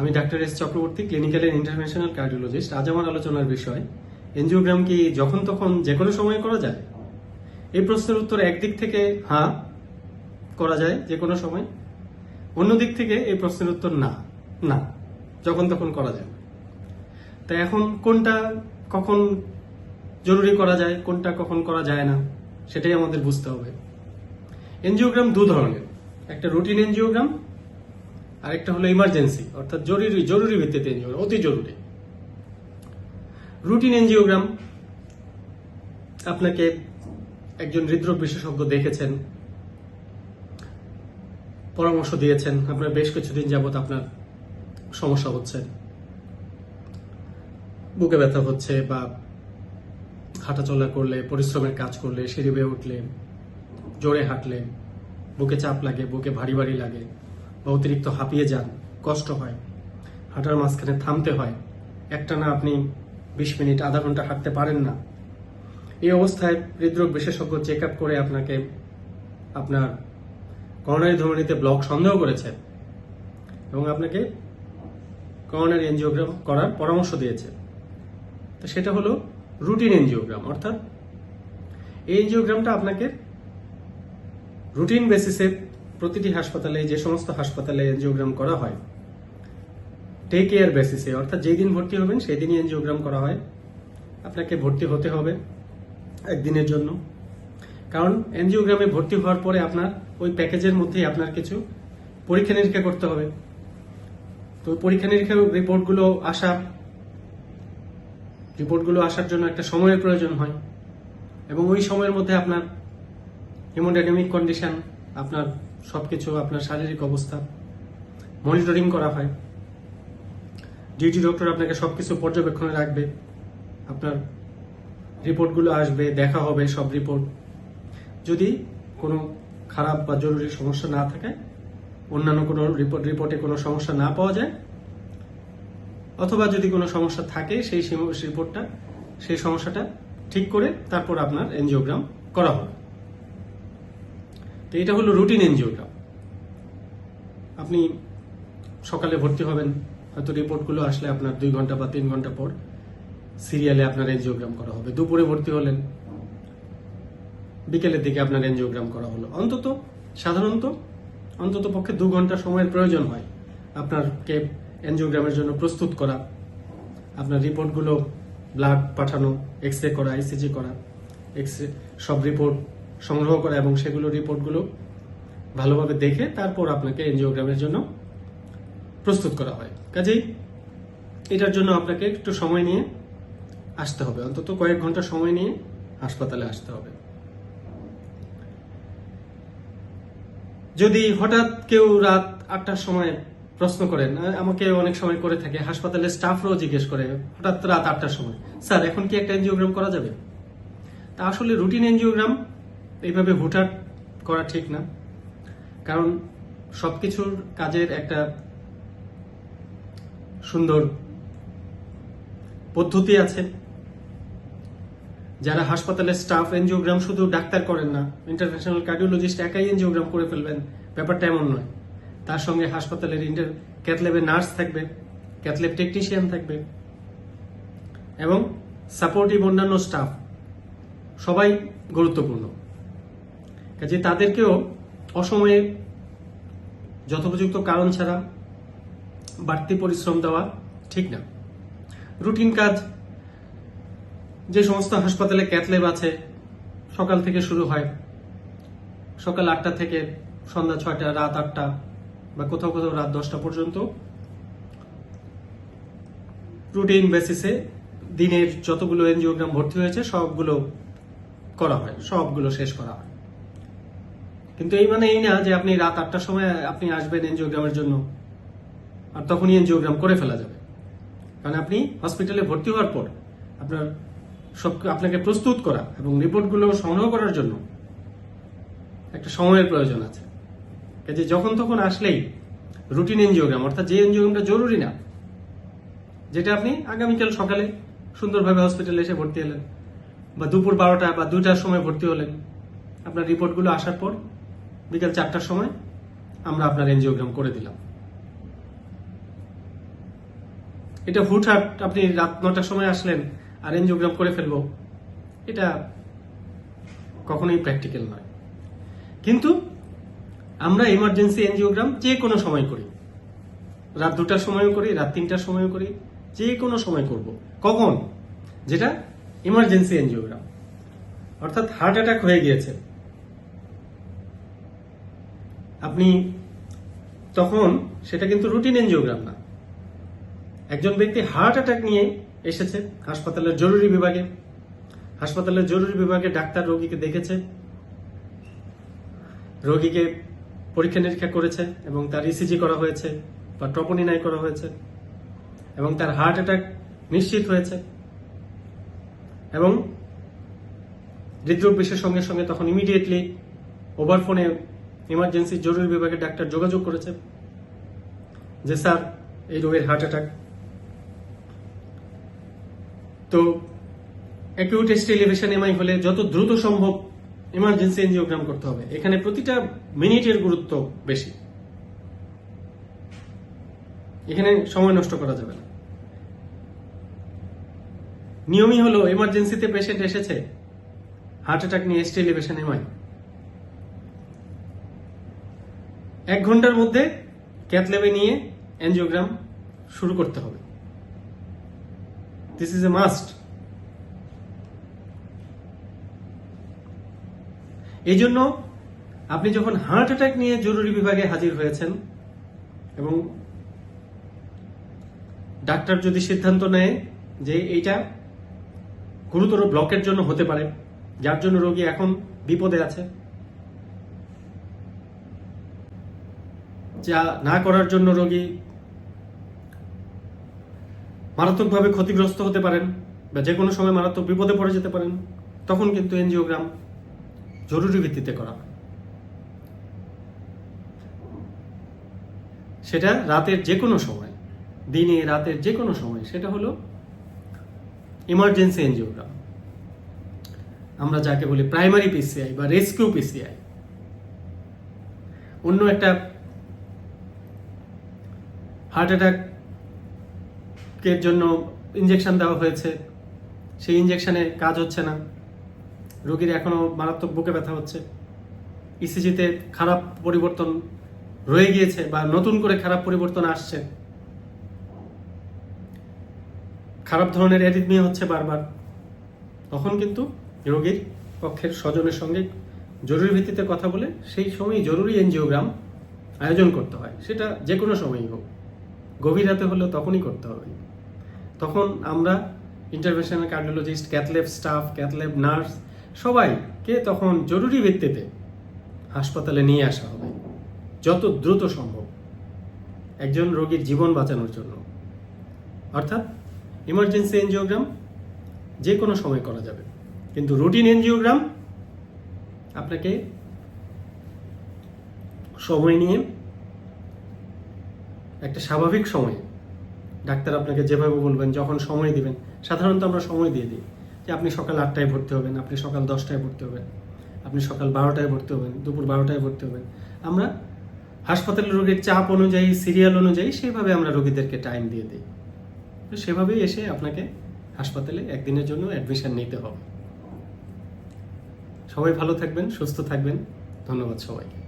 আমি doctor S Chakraborty clinical and international cardiologist আজ আমার আলোচনার বিষয় এনজিওগ্রাম কি যখন তখন যে কোনো সময় করা যায়? এই প্রশ্নের উত্তর একদিক থেকে হ্যাঁ করা যায় যে কোনো সময়। অন্য দিক থেকে এই প্রশ্নের উত্তর না না, যখন তখন করা যায়। তা এখন কোনটা কখন জরুরি করা যায়, কোনটা কখন করা যায় না, সেটাই আমাদের বুঝতে হবে। এনজিওগ্রাম দু ধরনের। একটা রুটিন এনজিওগ্রাম আর একটা হলো ইমার্জেন্সি অর্থাৎ জরুরি জরুরি ভিত্তিতে এনজিওগ্রাম অতি জরুরি। রুটিন এনজিওগ্রাম আপনাকে একজন হৃদরোগ বিশেষজ্ঞ দেখেছেন, পরামর্শ দিয়েছেন, আপনার বেশ কিছুদিন যাবত আপনার সমস্যা হচ্ছে, বুকে ব্যথা হচ্ছে বা হাঁটাচলা করলে, পরিশ্রমের কাজ করলে, সিঁড়ি বেয়ে উঠলে, জোরে হাঁটলে, বুকে চাপ লাগে, বুকে ভারী ভারী লাগে বা অতিরিক্ত হাঁপিয়ে যান, কষ্ট হয়। হাঁটার মাঝখানে থামতে হয়। একটা না আপনি বিশ মিনিট, আধা ঘণ্টা হাঁটতে পারেন না। এই অবস্থায় হৃদরোগ বিশেষজ্ঞ চেক আপ করে আপনাকে আপনার করোনারি ধমনীতে ব্লক সন্দেহ করেছে এবং আপনাকে করোনারি এনজিওগ্রাম করার পরামর্শ দিয়েছে। তো সেটা হলো রুটিন এনজিওগ্রাম, অর্থাৎ এই এনজিওগ্রামটা আপনাকে রুটিন বেসিসে প্রতিটি হাসপাতালে, যে সমস্ত হাসপাতালে এনজিওগ্রাম করা হয় টেক কেয়ার বেসিসে অর্থাৎ যেই দিন ভর্তি হবেন সেই দিনই এনজিওগ্রাম করা হয়। আপনাকে ভর্তি হতে হবে একদিনের জন্য। কারণ এনজিওগ্রামে ভর্তি হওয়ার পরে আপনার ওই প্যাকেজের মধ্যেই আপনার কিছু পরীক্ষা নিরীক্ষা করতে হবে। তো পরীক্ষা নিরীক্ষার রিপোর্টগুলো আসা, রিপোর্টগুলো আসার জন্য একটা সময়ের প্রয়োজন হয়। এবং ওই সময়ের মধ্যে আপনার হিমোডাইনামিক কন্ডিশন আপনার সবকিছু আপনার শারীরিক অবস্থা মনিটরিং করা হয়। ডিউটি ডক্টর আপনাকে সবকিছু পর্যবেক্ষণে রাখবে। আপনার রিপোর্টগুলো আসবে, দেখা হবে, সব রিপোর্ট যদি কোনো খারাপ বা জরুরি সমস্যা না থাকে, অন্যান্য কোনো রিপোর্ট রিপোর্টে কোনো সমস্যা না পাওয়া যায়, অথবা যদি কোনো সমস্যা থাকে, সেই রিপোর্টটা সেই সমস্যাটা ঠিক করে তারপর আপনার এনজিওগ্রাম করা হবে। তো এটা হলো রুটিন এনজিওগ্রাম আপনি সকালে ভর্তি হবেন, হয়তো রিপোর্টগুলো আসলে আপনার দুই ঘণ্টা বা তিন ঘণ্টা পর সিরিয়ালে আপনার এনজিওগ্রাম করা হবে। দুপুরে ভর্তি হলেন, বিকেলের দিকে আপনার এনজিওগ্রাম করা হলো। অন্তত, সাধারণত, অন্তত পক্ষে দু ঘণ্টা সময়ের প্রয়োজন হয় আপনারকে এনজিওগ্রামের জন্য প্রস্তুত করা, আপনার রিপোর্টগুলো ব্লাড পাঠানো এক্স রে করা আইসিজি করা এক্স রে সব রিপোর্ট সংগ্রহ করা এবং সেগুলো রিপোর্টগুলো ভালোভাবে দেখে তারপর আপনাকে এনজিওগ্রামের জন্য প্রস্তুত করা হয়। কাজেই এটার জন্য আপনাকে একটু সময় নিয়ে আসতে হবে। অন্তত কয়েক ঘণ্টা সময় নিয়ে হাসপাতালে আসতে হবে। যদি হঠাৎ কেউ রাত আটটার সময় প্রশ্ন করেন আমাকে অনেক সময় করে থাকে হাসপাতালের স্টাফরাও জিজ্ঞেস করে, হঠাৎ রাত আটটার সময়? স্যার, এখন কি একটা এনজিওগ্রাম করা যাবে? তা আসলে রুটিন এনজিওগ্রাম এইভাবে হুটহাট করা ঠিক না। কারণ সবকিছুর কাজের একটা সুন্দর পদ্ধতি আছে। যারা হাসপাতালের স্টাফ, এনজিওগ্রাম শুধু ডাক্তার করেন না, ইন্টারন্যাশনাল কার্ডিওলজিস্ট একাই এনজিওগ্রাম করে ফেলবেন, ব্যাপারটা এমন নয়। তার সঙ্গে হাসপাতালের ইন্টার ক্যাথলেবে নার্স থাকবে, ক্যাথলেব টেকনিশিয়ান থাকবে, এবং সাপোর্টিভ অন্যান্য স্টাফ, সবাই গুরুত্বপূর্ণ। কাজে তাদেরকেও অসময়ে যথোপযুক্ত কারণ ছাড়া বাড়তি পরিশ্রম দেওয়া ঠিক না। রুটিন কাজ, যে সমস্ত হাসপাতালে ক্যাথলেব আছে, সকাল থেকে শুরু হয়। সকাল আটটা থেকে সন্ধ্যা ছয়টা, রাত আটটা বা কোথাও কোথাও রাত দশটা পর্যন্ত। রুটিন বেসিসে দিনের যতগুলো এনজিওগ্রাম ভর্তি হয়েছে, সবগুলো করা হয়, সবগুলো শেষ করা হয়। কিন্তু এই মানে এই না যে আপনি রাত আটটার সময় আপনি আসবেন এনজিওগ্রামের জন্য। আর তখনই এনজিওগ্রাম করে ফেলা যাবে। কারণ আপনি হসপিটালে ভর্তি হওয়ার পর আপনার সব আপনাকে প্রস্তুত করা এবং রিপোর্টগুলো সংগ্রহ করার জন্য একটা সময়ের প্রয়োজন আছে। কাজে যখন তখন আসলেই রুটিন এনজিওগ্রাম অর্থাৎ যে এনজিওগ্রামটা জরুরি না, যেটা আপনি আগামীকাল সকালে সুন্দরভাবে হসপিটালে এসে ভর্তি হলেন বা দুপুর বারোটা বা দুইটার সময় ভর্তি হলেন, আপনার রিপোর্টগুলো আসার পর বিকাল চারটার সময় আমরা আপনার এনজিওগ্রাম করে দিলাম। এটা হুটহাট আপনি রাত নটার সময় আসলেন আর এনজিওগ্রাম করে ফেলব, এটা কখনোই প্র্যাকটিক্যাল নয়। কিন্তু আমরা ইমার্জেন্সি এনজিওগ্রাম যে কোনো সময় করি। রাত দুটার সময়ও করি, রাত তিনটার সময়ও করি, যে কোনো সময় করব। কখন? যেটা ইমার্জেন্সি এনজিওগ্রাম অর্থাৎ হার্ট অ্যাটাক হয়ে গিয়েছে। আপনি তখন সেটা কিন্তু রুটিন এনজিওগ্রাম না। একজন ব্যক্তি হার্ট অ্যাটাক নিয়ে এসেছে হাসপাতালের জরুরি বিভাগে। হাসপাতালের জরুরি বিভাগে ডাক্তার রোগীকে দেখেছে। রোগীকে পরীক্ষা নিরীক্ষা করেছে এবং তার ইসিজি করা হয়েছে বা ট্রপোনিনাই করা হয়েছে এবং তার হার্ট অ্যাটাক নিশ্চিত হয়েছে। এবং হৃদরোগ বিশ্বের সঙ্গে সঙ্গে তখন ইমিডিয়েটলি ওভার ফোনে ইমার্জেন্সি জরুরি বিভাগে ডাক্তার যোগাযোগ করেছে। যে স্যার, এই রোগের হার্ট অ্যাটাক। তো অ্যাকিউট এলিভেশন এমআই হলে যত দ্রুত সম্ভব ইমার্জেন্সি এনজিওগ্রাম করতে হবে। এখানে প্রতিটা মিনিটের গুরুত্ব বেশি। এখানে সময় নষ্ট করা যাবে না। নিয়মই হলো এমার্জেন্সিতে পেশেন্ট এসেছে হার্ট অ্যাটাক নিয়ে এসটি এলিভেশন এমআই এক ঘণ্টার মধ্যে ক্যাথল্যাবে নিয়ে এনজিওগ্রাম শুরু করতে হবে। দিস ইজ এ মাস্ট এই জন্য আপনি যখন হার্ট অ্যাটাক নিয়ে জরুরি বিভাগে হাজির হয়েছেন এবং ডাক্তার যদি সিদ্ধান্ত নেয় যে এইটা গুরুতর ব্লকের জন্য হতে পারে, যার জন্য রোগী এখন বিপদে আছে যা না করার জন্য রোগী মারাত্মকভাবে ক্ষতিগ্রস্ত হতে পারেন বা যে কোনো সময় মারাত্মক বিপদে পড়ে যেতে পারেন, তখন কিন্তু এনজিওগ্রাম জরুরি ভিত্তিতে করা হয়। সেটা রাতের যে কোনো সময়, দিনে রাতের যে কোনো সময়, সেটা হলো ইমার্জেন্সি এনজিওগ্রাম। আমরা যাকে বলি প্রাইমারি পিসিআই বা রেস্কিউ পিসিআই অন্য একটা হার্ট অ্যাটাকের জন্য ইঞ্জেকশন দেওয়া হয়েছে। সেই ইঞ্জেকশনে কাজ হচ্ছে না। রোগীর এখনও মারাত্মক বুকে ব্যথা হচ্ছে। ইসিজিতে খারাপ পরিবর্তন রয়ে গিয়েছে বা নতুন করে খারাপ পরিবর্তন আসছে। খারাপ ধরনের অ্যারিথমিয়া হচ্ছে বারবার। তখন কিন্তু রোগীর পক্ষের স্বজনের সঙ্গে জরুরি ভিত্তিতে কথা বলে সেই সময় জরুরি এনজিওগ্রাম আয়োজন করতে হয়। সেটা যে কোনো সময়ই হোক। গভীর রাতে হলেও তখনই করতে হবে। তখন আমরা interventional cardiologist cath lab staff cath lab nurse সবাইকে তখন জরুরি ভিত্তিতে হাসপাতালে নিয়ে আসা হবে, যত দ্রুত সম্ভব একজন রোগীর জীবন বাঁচানোর জন্য। অর্থাৎ ইমার্জেন্সি এনজিওগ্রাম যে কোনো সময় করা যাবে, কিন্তু রুটিন এনজিওগ্রাম আপনাকে সময় নিয়ে একটা স্বাভাবিক সময়ে। ডাক্তার আপনাকে যেভাবে বলবেন, যখন সময় দিবেন, সাধারণত আমরা সময় দিয়ে দিই যে আপনি সকাল আটটায় ভর্তি হবেন, আপনি সকাল দশটায় ভর্তি হবেন, আপনি সকাল বারোটায় ভর্তি হবেন, দুপুর বারোটায় ভর্তি হবেন। আমরা হাসপাতালের রোগীর চাপ অনুযায়ী, সিরিয়াল অনুযায়ী সেভাবে আমরা রোগীদেরকে টাইম দিয়ে দিই। তো সেভাবেই এসে আপনাকে হাসপাতালে একদিনের জন্য অ্যাডমিশন নিতে হবে। সবাই ভালো থাকবেন, সুস্থ থাকবেন। ধন্যবাদ সবাইকে।